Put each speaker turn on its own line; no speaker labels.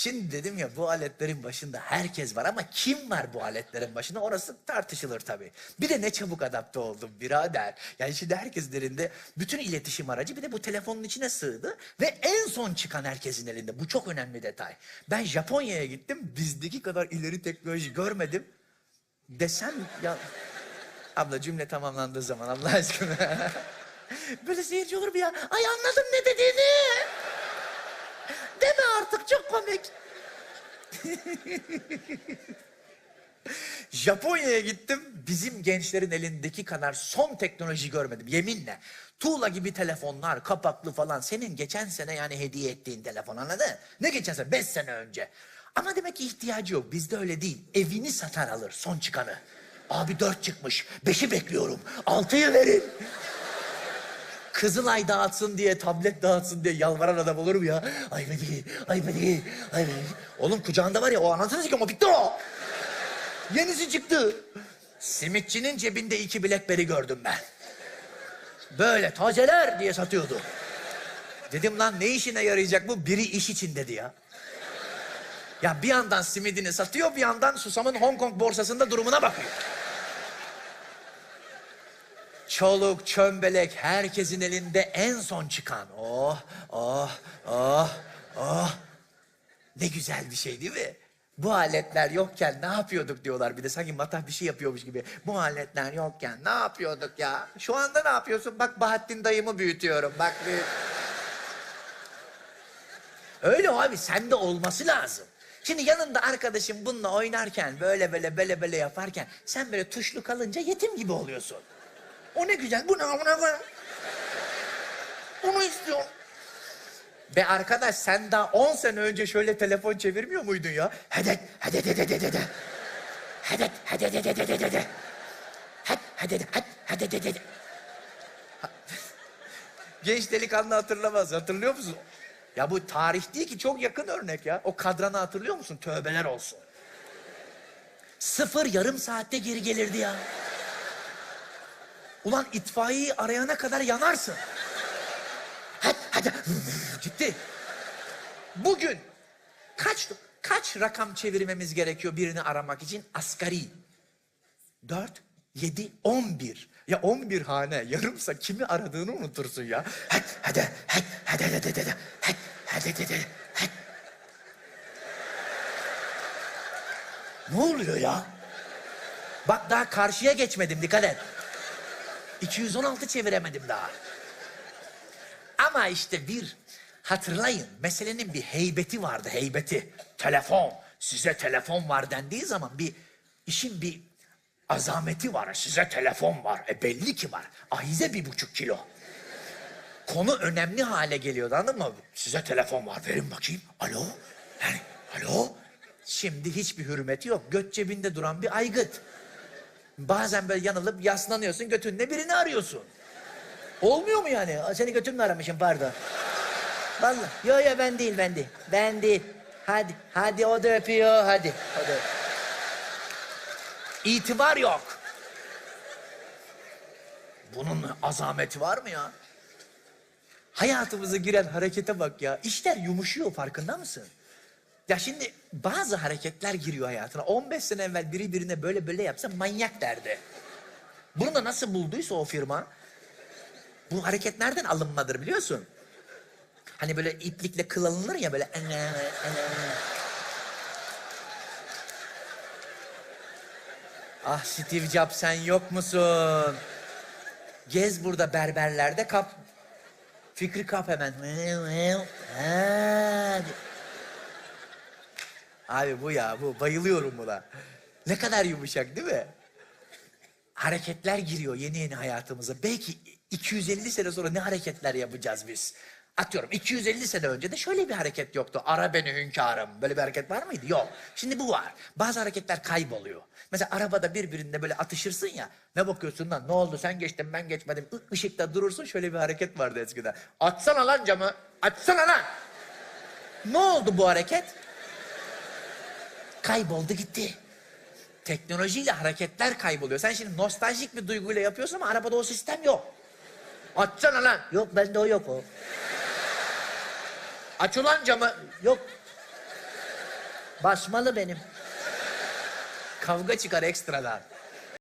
Şimdi dedim ya bu aletlerin başında herkes var ama kim var bu aletlerin başında orası tartışılır tabii. Bir de ne çabuk adapte oldum birader. Yani şimdi herkesin elinde bütün iletişim aracı bir de bu telefonun içine sığdı. Ve en son çıkan herkesin elinde. Bu çok önemli detay. Ben Japonya'ya gittim bizdeki kadar ileri teknoloji görmedim. Desem ya... Abla cümle tamamlandığı zaman Allah aşkına. Böyle seyirci olur mu ya? Ay anladım ne dediğini. Deme artık komik. Japonya'ya gittim. Bizim gençlerin elindeki kadar son teknoloji görmedim yeminle. Tuğla gibi telefonlar, kapaklı falan. Senin geçen sene yani hediye ettiğin telefon anladın? Ne geçen sene? Beş sene önce. Ama demek ki ihtiyacı yok. Bizde öyle değil. Evini satar alır son çıkanı. Abi dört çıkmış. Beşi bekliyorum. Altıyı verin. Kızılay dağıtsın diye, tablet dağıtsın diye yalvaran adam olur mu ya? Ay beni, ay beni, ay beni. Oğlum kucağında var ya o anasını sikim o bitti o. Yenisi çıktı. Simitçinin cebinde iki Blackberry gördüm ben. Böyle tazeler diye satıyordu. Dedim lan ne işine yarayacak bu? Biri iş için dedi ya. Ya bir yandan simidini satıyor, bir yandan Susam'ın Hong Kong borsasında durumuna bakıyor. Çoluk, çömbelek, herkesin elinde en son çıkan. Oh, oh, oh, oh. Ne güzel bir şey değil mi? Bu aletler yokken ne yapıyorduk diyorlar bir de sanki matah bir şey yapıyormuş gibi. Bu aletler yokken ne yapıyorduk ya? Şu anda ne yapıyorsun? Bak Bahattin dayımı büyütüyorum. Bak büyüt. Öyle abi sende olması lazım. Şimdi yanında arkadaşın bununla oynarken böyle böyle böyle böyle yaparken sen böyle tuşlu kalınca yetim gibi oluyorsun. O ne güzel bu ne amına koyayım? Bunu istiyorum. Be arkadaş sen daha 10 sene önce şöyle telefon çevirmiyor muydun ya? Hedet, hedet, hedet, hedet, hedet. Hedet, hedet, hedet, hedet, hedet. Hedet, het, hedet, hedet, hedet. Genç delikanlı hatırlamaz. Hatırlıyor musun? Ya bu tarih değil ki çok yakın örnek ya. O kadranı hatırlıyor musun? Tövbeler olsun. Sıfır yarım saatte geri gelirdi ya. Ulan itfaiyeyi arayana kadar yanarsın. Hadi, hadi. Gitti. Bugün kaç kaç rakam çevirmemiz gerekiyor birini aramak için? Asgari. Dört, yedi, on bir. Ya on bir hane yarımsa kimi aradığını unutursun ya. Hadi, hadi, hadi, hadi, hadi, hadi, hadi, hadi, hadi, hadi. Ne oluyor ya? Bak daha karşıya geçmedim dikkat et. 216 çeviremedim daha. Ama işte bir hatırlayın meselenin bir heybeti vardı heybeti. Telefon size telefon var dendiği zaman bir işin bir azameti var. Size telefon var. E belli ki var. Ahize bir buçuk kilo. Konu önemli hale geliyordu anladın mı? Size telefon var verin bakayım. Alo? Yani, alo? Şimdi hiçbir hürmeti yok. Göt cebinde duran bir aygıt. Bazen böyle yanılıp yaslanıyorsun götünde birini arıyorsun. Olmuyor mu yani? Seni götümle aramışım pardon. Vallahi. Yo yo ben değil ben değil. Ben değil. Hadi hadi o da öpüyor hadi. O da. İtibar yok. Bunun azameti var mı ya? Hayatımıza giren harekete bak ya. İşler yumuşuyor farkında mısın? Ya şimdi bazı hareketler giriyor hayatına. 15 sene evvel biri birine böyle böyle yapsa manyak derdi. Bunu da nasıl bulduysa o firma. Bu hareket nereden alınmadır biliyorsun? Hani böyle iplikle kıl alınır ya böyle. Ah Steve Jobs sen yok musun? Gez burada berberlerde kap. Fikri kap hemen. Hadi. Abi bu ya bu bayılıyorum buna. Ne kadar yumuşak değil mi? Hareketler giriyor yeni yeni hayatımıza. Belki 250 sene sonra ne hareketler yapacağız biz? Atıyorum 250 sene önce de şöyle bir hareket yoktu. Ara beni hünkârım. Böyle bir hareket var mıydı? Yok. Şimdi bu var. Bazı hareketler kayboluyor. Mesela arabada birbirinde böyle atışırsın ya. Ne bakıyorsun lan? Ne oldu? Sen geçtin ben geçmedim. Işıkta durursun. Şöyle bir hareket vardı eskiden. Açsana lan camı. Açsana lan. Ne oldu bu hareket? Kayboldu gitti. Teknolojiyle hareketler kayboluyor. Sen şimdi nostaljik bir duyguyla yapıyorsun ama arabada o sistem yok. Açsana lan. Yok bende o yok o. Aç ulan camı. Yok. Basmalı benim. Kavga çıkar ekstradan.